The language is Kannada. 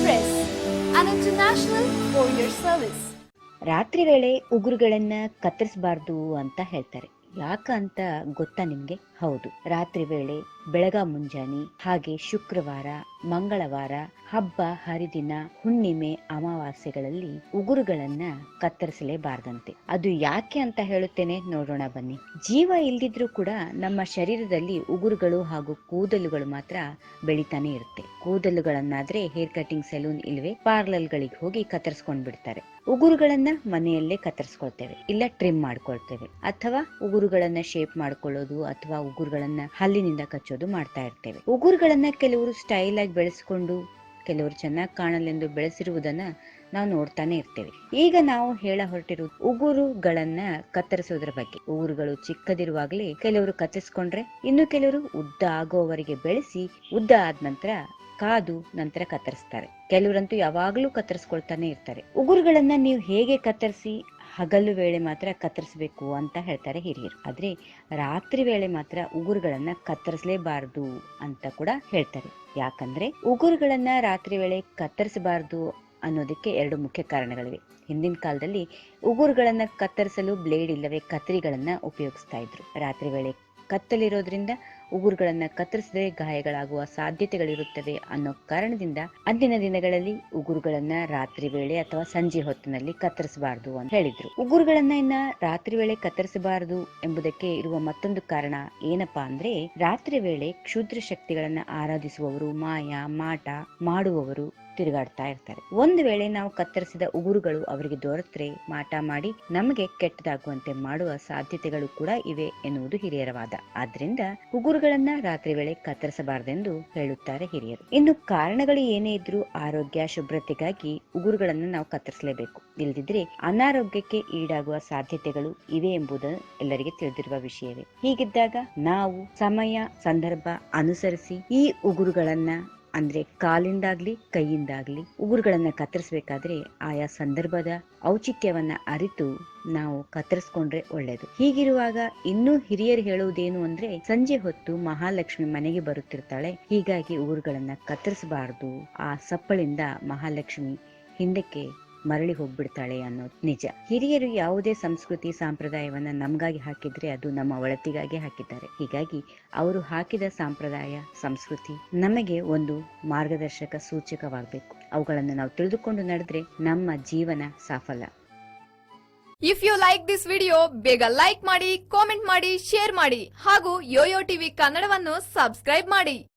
Express on international courier service ರಾತ್ರಿ ವೇಳೆ ಉಗುರುಗಳನ್ನ ಕತ್ತರಿಸಬಾರ್ದು ಅಂತ ಹೇಳ್ತಾರೆ. ಯಾಕ ಅಂತ ಗೊತ್ತಾ ನಿಮ್ಗೆ? ಹೌದು. ರಾತ್ರಿ ವೇಳೆ ಬೆಳಗ ಮುಂಜಾನೆ ಹಾಗೆ ಶುಕ್ರವಾರ, ಮಂಗಳವಾರ, ಹಬ್ಬ, ಹರಿದಿನ, ಹುಣ್ಣಿಮೆ, ಅಮಾವಾಸ್ಯೆಗಳಲ್ಲಿ ಉಗುರುಗಳನ್ನ ಕತ್ತರಿಸಲೇಬಾರ್ದಂತೆ. ಅದು ಯಾಕೆ ಅಂತ ಹೇಳುತ್ತೇನೆ ನೋಡೋಣ ಬನ್ನಿ. ಜೀವ ಇಲ್ದಿದ್ರೂ ಕೂಡ ನಮ್ಮ ಶರೀರದಲ್ಲಿ ಉಗುರುಗಳು ಹಾಗೂ ಕೂದಲುಗಳು ಮಾತ್ರ ಬೆಳಿತಾನೆ ಇರುತ್ತೆ. ಕೂದಲುಗಳನ್ನಾದ್ರೆ ಹೇರ್ ಕಟಿಂಗ್ ಸೆಲೂನ್ ಇಲ್ವೇ ಪಾರ್ಲರ್ಗಳಿಗೆ ಹೋಗಿ ಕತ್ತರಿಸ್ಕೊಂಡ್ ಬಿಡ್ತಾರೆ ಉಗುರುಗಳನ್ನ ಮನೆಯಲ್ಲೇ ಕತ್ತರಿಸ್ಕೊಳ್ತೇವೆ, ಇಲ್ಲ ಟ್ರಿಮ್ ಮಾಡ್ಕೊಳ್ತೇವೆ, ಅಥವಾ ಉಗುರುಗಳನ್ನ ಶೇಪ್ ಮಾಡ್ಕೊಳ್ಳೋದು ಅಥವಾ ಉಗುರುಗಳನ್ನ ಹಲ್ಲಿನಿಂದ ಕಚ್ಚೋದು ಮಾಡ್ತಾ ಇರ್ತೇವೆ. ಉಗುರುಗಳನ್ನ ಕೆಲವರು ಸ್ಟೈಲ್ ಆಗಿ ಬೆಳೆಸ್ಕೊಂಡು, ಕೆಲವರು ಚೆನ್ನಾಗಿ ಕಾಣಲೆಂದು ಬೆಳೆಸಿರುವುದನ್ನ ನಾವು ನೋಡ್ತಾನೆ ಇರ್ತೇವೆ. ಈಗ ನಾವು ಹೇಳ ಹೊರಟಿರುವುದು ಉಗುರುಗಳನ್ನ ಕತ್ತರಿಸೋದ್ರ ಬಗ್ಗೆ. ಉಗುರುಗಳು ಚಿಕ್ಕದಿರುವಾಗಲೇ ಕೆಲವರು ಕತ್ತರಿಸ್ಕೊಂಡ್ರೆ, ಇನ್ನು ಕೆಲವರು ಉದ್ದ ಆಗೋವರೆಗೆ ಬೆಳೆಸಿ, ಉದ್ದ ಆದ ನಂತರ ಕಾದು ನಂತರ ಕತ್ತರಿಸ್ತಾರೆ. ಕೆಲವರಂತೂ ಯಾವಾಗಲೂ ಕತ್ತರಿಸ್ಕೊಳ್ತಾನೆ ಇರ್ತಾರೆ. ಉಗುರುಗಳನ್ನ ನೀವು ಹೇಗೆ ಕತ್ತರಿಸಿ ಹಗಲು ವೇಳೆ ಮಾತ್ರ ಕತ್ತರಿಸಬೇಕು ಅಂತ ಹೇಳ್ತಾರೆ ಹಿರಿಯರು. ಆದ್ರೆ ರಾತ್ರಿ ವೇಳೆ ಮಾತ್ರ ಉಗುರುಗಳನ್ನ ಕತ್ತರಿಸಲೇಬಾರದು ಅಂತ ಕೂಡ ಹೇಳ್ತಾರೆ. ಯಾಕಂದ್ರೆ ಉಗುರುಗಳನ್ನ ರಾತ್ರಿ ವೇಳೆ ಕತ್ತರಿಸಬಾರದು ಅನ್ನೋದಕ್ಕೆ ಎರಡು ಮುಖ್ಯ ಕಾರಣಗಳಿವೆ. ಹಿಂದಿನ ಕಾಲದಲ್ಲಿ ಉಗುರುಗಳನ್ನ ಕತ್ತರಿಸಲು ಬ್ಲೇಡ್ ಇಲ್ಲವೇ ಕತ್ತರಿಗಳನ್ನ ಉಪಯೋಗಿಸ್ತಾ ಇದ್ರು. ರಾತ್ರಿ ವೇಳೆ ಕತ್ತಲಿರೋದ್ರಿಂದ ಉಗುರುಗಳನ್ನು ಕತ್ತರಿಸಿದ್ರೆ ಗಾಯಗಳಾಗುವ ಸಾಧ್ಯತೆಗಳಿರುತ್ತವೆ ಅನ್ನೋ ಕಾರಣದಿಂದ ಅಂದಿನ ದಿನಗಳಲ್ಲಿ ಉಗುರುಗಳನ್ನ ರಾತ್ರಿ ವೇಳೆ ಅಥವಾ ಸಂಜೆ ಹೊತ್ತಿನಲ್ಲಿ ಕತ್ತರಿಸಬಾರದು ಅಂತ ಹೇಳಿದ್ರು. ಉಗುರುಗಳನ್ನ ಇನ್ನ ರಾತ್ರಿ ವೇಳೆ ಕತ್ತರಿಸಬಾರದು ಎಂಬುದಕ್ಕೆ ಇರುವ ಮತ್ತೊಂದು ಕಾರಣ ಏನಪ್ಪಾ ಅಂದ್ರೆ ರಾತ್ರಿ ವೇಳೆ ಕ್ಷುದ್ರ ಶಕ್ತಿಗಳನ್ನ ಆರಾಧಿಸುವವರು ಮಾಯಾ, ಮಾಟ ಮಾಡುವವರು ತಿರುಗಾಡ್ತಾ ಇರ್ತಾರೆ. ಒಂದು ವೇಳೆ ನಾವು ಕತ್ತರಿಸಿದ ಉಗುರುಗಳು ಅವರಿಗೆ ದೊರೆತರೆ ಮಾಟ ಮಾಡಿ ನಮಗೆ ಕೆಟ್ಟದಾಗುವಂತೆ ಮಾಡುವ ಸಾಧ್ಯತೆಗಳು ಕೂಡ ಇವೆ ಎನ್ನುವುದು ಹಿರಿಯರ ವಾದ. ಆದ್ರಿಂದ ಉಗುರುಗಳನ್ನ ರಾತ್ರಿ ವೇಳೆ ಕತ್ತರಿಸಬಾರದೆಂದು ಹೇಳುತ್ತಾರೆ ಹಿರಿಯರು. ಇನ್ನು ಕಾರಣಗಳು ಏನೇ ಇದ್ರೂ ಆರೋಗ್ಯ, ಶುಭ್ರತೆಗಾಗಿ ಉಗುರುಗಳನ್ನು ನಾವು ಕತ್ತರಿಸಲೇಬೇಕು. ಇಲ್ಲದಿದ್ರೆ ಅನಾರೋಗ್ಯಕ್ಕೆ ಈಡಾಗುವ ಸಾಧ್ಯತೆಗಳು ಇವೆ ಎಂಬುದು ಎಲ್ಲರಿಗೆ ತಿಳಿದಿರುವ ವಿಷಯವೇ. ಹೀಗಿದ್ದಾಗ ನಾವು ಸಮಯ, ಸಂದರ್ಭ ಅನುಸರಿಸಿ ಈ ಉಗುರುಗಳನ್ನ ಅಂದ್ರೆ ಕಾಲಿಂದಾಗ್ಲಿ, ಕೈಯಿಂದಾಗ್ಲಿ ಉಗುರುಗಳನ್ನ ಕತ್ತರಿಸಬೇಕಾದ್ರೆ ಆಯಾ ಸಂದರ್ಭದ ಔಚಿತ್ಯವನ್ನ ಅರಿತು ನಾವು ಕತ್ತರಿಸ್ಕೊಂಡ್ರೆ ಒಳ್ಳೇದು. ಹೀಗಿರುವಾಗ ಇನ್ನೂ ಹಿರಿಯರು ಹೇಳುವುದೇನು ಅಂದ್ರೆ, ಸಂಜೆ ಹೊತ್ತು ಮಹಾಲಕ್ಷ್ಮಿ ಮನೆಗೆ ಬರುತ್ತಿರ್ತಾಳೆ. ಹೀಗಾಗಿ ಉಗುರುಗಳನ್ನ ಕತ್ತರಿಸಬಾರದು. ಆ ಸಪ್ಪಳಿಂದ ಮಹಾಲಕ್ಷ್ಮಿ ಹಿಂದಕ್ಕೆ ಮರಳಿ ಹೋಗ್ಬಿಡ್ತಾಳೆ ಅನ್ನೋದು ನಿಜ. ಹಿರಿಯರು ಯಾವುದೇ ಸಂಸ್ಕೃತಿ ಸಂಪ್ರದಾಯವನ್ನ ನಮಗಾಗಿ ಹಾಕಿದ್ರೆ ಅದು ನಮ್ಮ ಒಳತಿಗಾಗಿ ಹಾಕಿದ್ದಾರೆ. ಹೀಗಾಗಿ ಅವರು ಹಾಕಿದ ಸಂಪ್ರದಾಯ, ಸಂಸ್ಕೃತಿ ನಮಗೆ ಒಂದು ಮಾರ್ಗದರ್ಶಕ ಸೂಚಕವಾಗಬೇಕು. ಅವುಗಳನ್ನು ನಾವು ತಿಳಿದುಕೊಂಡು ನಡೆದ್ರೆ ನಮ್ಮ ಜೀವನ ಸಾಫಲ. If you like this video ಬೇಗ ಲೈಕ್ ಮಾಡಿ ಕಾಮೆಂಟ್ ಮಾಡಿ ಶೇರ್ ಮಾಡಿ ಹಾಗೂ ಯೋಯೋ ಟಿವಿ ಕನ್ನಡವನ್ನು ಸಬ್ಸ್ಕ್ರೈಬ್ ಮಾಡಿ.